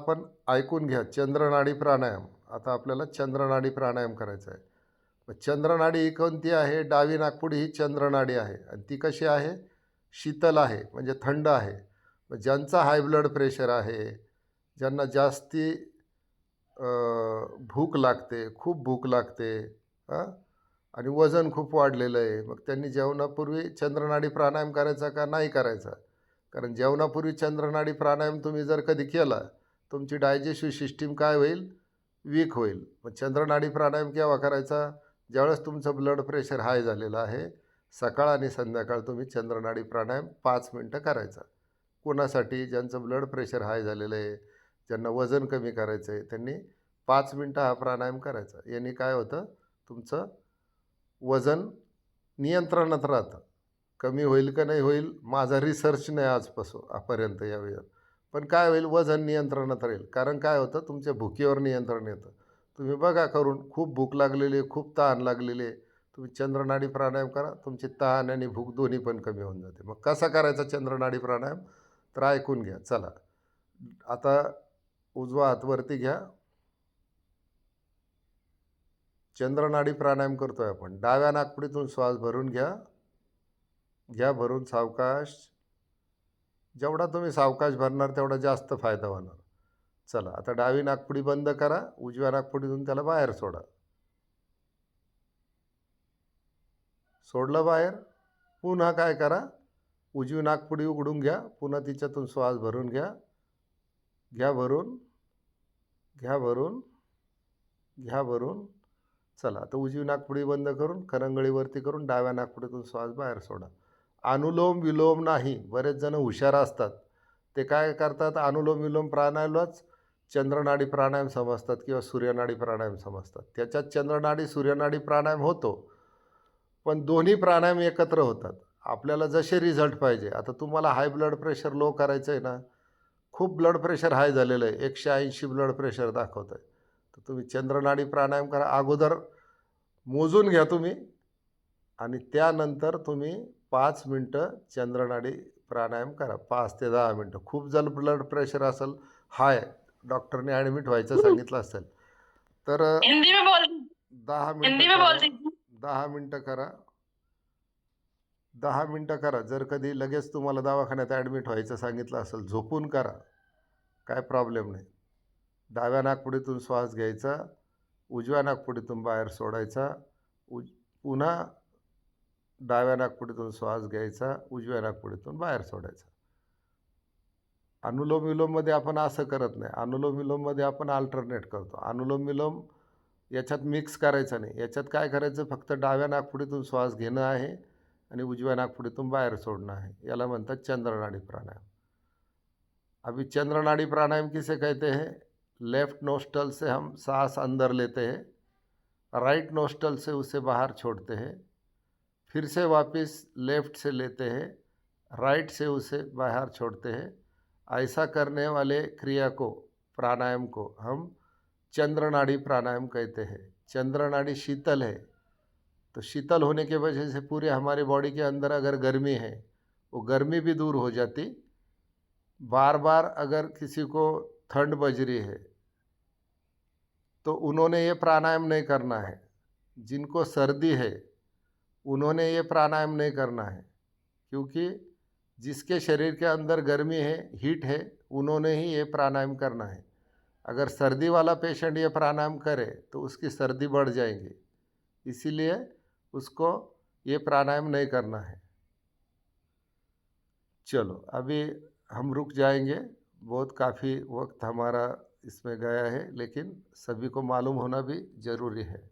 आपण ऐकून घ्या. चंद्रनाडी प्राणायाम. आता आपल्याला चंद्रनाडी प्राणायाम करायचा आहे चंद्रनाडी ही कोणती आहे? डावी नागपुडी ही चंद्रनाडी आहे. आणि ती कशी आहे? शीतल आहे म्हणजे थंड आहे. ज्यांचा हाय ब्लड प्रेशर आहे ज्यांना जास्ती भूक लागते खूप भूक लागते आणि वजन खूप वाढलेलं आहे मग त्यांनी जेवणापूर्वी चंद्रनाडी प्राणायाम करायचा का नाही करायचा? कारण जेवणापूर्वी चंद्रनाडी प्राणायाम तुम्ही जर कधी केला तुमची डायजेस्टिव्ह सिस्टीम काय होईल? वीक होईल. मग चंद्रनाडी प्राणायाम केव्हा करायचा? ज्यावेळेस तुमचं ब्लड प्रेशर हाय झालेलं आहे सकाळ आणि संध्याकाळ तुम्ही चंद्रनाडी प्राणायाम पाच मिनटं करायचा. कोणासाठी? ज्यांचं ब्लड प्रेशर हाय झालेलं आहे ज्यांना वजन कमी करायचं आहे त्यांनी पाच मिनटं हा प्राणायाम करायचा. याने काय होतं? तुमचं वजन नियंत्रणात राहतं. कमी होईल का नाही होईल? माझा रिसर्च नाही आजपासून आपर्यंत यावेळेला पण काय होईल? वजन नियंत्रणात राहील. कारण काय होतं? तुमच्या भुकीवर नियंत्रण येतं. तुम्ही बघा करून खूप भूक लागलेली आहे खूप तहान लागलेली आहे. तुम्ही चंद्रनाडी प्राणायाम करा. तुमची तहान आणि भूक दोन्ही पण कमी होऊन जाते. मग कसा करायचा चंद्रनाडी प्राणायाम? तर ऐकून घ्या. चला. आता उजवा हातवरती घ्या. चंद्रनाडी प्राणायाम करतोय आपण. डाव्या नागपुडीतून श्वास भरून घ्या. घ्या भरून सावकाश. जेवढा तुम्ही सावकाश भरणार तेवढा जास्त फायदा होणार. चला आता डावी नागपुडी बंद करा उजव्या नागपुडीतून त्याला बाहेर सोडा. सोडलं बाहेर पुन्हा काय करा? उजवी नागपुडी उघडून घ्या पुन्हा तिच्यातून श्वास भरून घ्या. घ्या भरून घ्या भरून घ्या भरून. चला आता उजवी नागपुडी बंद करून करंगळीवरती करून डाव्या नागपुडीतून श्वास बाहेर सोडा. अनुलोम विलोम नाही. बरेच जण हुशार असतात. ते काय करतात? अनुलोम विलोम प्राणायामलाच चंद्रनाडी प्राणायाम समजतात किंवा सूर्यनाडी प्राणायाम समजतात. त्याच्यात चंद्रनाडी सूर्यनाडी प्राणायाम होतो. पण दोन्ही प्राणायाम एकत्र होतात. आपल्याला जसे रिझल्ट पाहिजे. आता तुम्हाला हाय ब्लड प्रेशर लो करायचं आहे ना? खूप ब्लड प्रेशर हाय झालेलं आहे. एकशे ऐंशी ब्लड प्रेशर दाखवत आहे तर तुम्ही चंद्रनाडी प्राणायाम करा. अगोदर मोजून घ्या तुम्ही. आणि त्यानंतर तुम्ही पाच मिनटं चंद्रनाडी प्राणायाम करा. पाच ते दहा मिनटं. खूप जर ब्लड प्रेशर असेल हाय डॉक्टरने ॲडमिट व्हायचं सांगितलं असेल तर हिंदी में बोल दहा हिंदी मिनटं में बोल करा. दीजिए दहा मिनटं करा. दहा मिनटं करा. जर कधी लगेच तुम्हाला दवाखान्यात ॲडमिट व्हायचं सांगितलं असेल झोपून करा. काय प्रॉब्लेम नाही. डाव्या नागपुडीतून श्वास घ्यायचा. उजव्या नागपुडीतून बाहेर सोडायचा. उज पुन्हा डाव्या नागपुडीतून श्वास घ्यायचा उजव्या नागपुडीतून बाहेर सोडायचा. अनुलोम विलोममध्ये आपण असं करत नाही. अनुलोम विलोममध्ये आपण अल्टरनेट करतो. अनुलोम विलोम याच्यात मिक्स करायचं नाही. याच्यात काय करायचं? फक्त डाव्या नागपुडीतून श्वास घेणं आहे आणि उजव्या नागपुडीतून बाहेर सोडणं आहे. याला म्हणतात चंद्रनाडी प्राणायाम. अभी चंद्रनाडी प्राणायाम किसे कहते हैं? लेफ्ट नोस्टल से हम सांस अंदर लेते हैं. राइट नोस्टल से उसे बाहर छोड़ते हैं. फिर से वापस लेफ़्ट से लेते हैं, राइट से उसे बाहर छोड़ते हैं। ऐसा करने वाले क्रिया को, प्राणायाम को हम चंद्रनाड़ी प्राणायाम कहते हैं। चंद्रनाड़ी शीतल है। तो शीतल होने की वजह से पूरे हमारे बॉडी के अंदर अगर गर्मी है, वो गर्मी भी दूर हो जाती। बार बार अगर किसी को ठंड बज रही है तो उन्होंने ये प्राणायाम नहीं करना है। जिनको सर्दी है उन्होंने ये प्राणायाम नहीं करना है, क्योंकि जिसके शरीर के अंदर गर्मी है हीट है, उन्होंने ही ये प्राणायाम करना है। अगर सर्दी वाला पेशेंट ये प्राणायाम करे तो उसकी सर्दी बढ़ जाएगी, इसीलिए उसको ये प्राणायाम नहीं करना है। चलो, अभी हम रुक जाएँगे, बहुत काफ़ी वक्त हमारा इसमें गया है, लेकिन सभी को मालूम होना भी ज़रूरी है।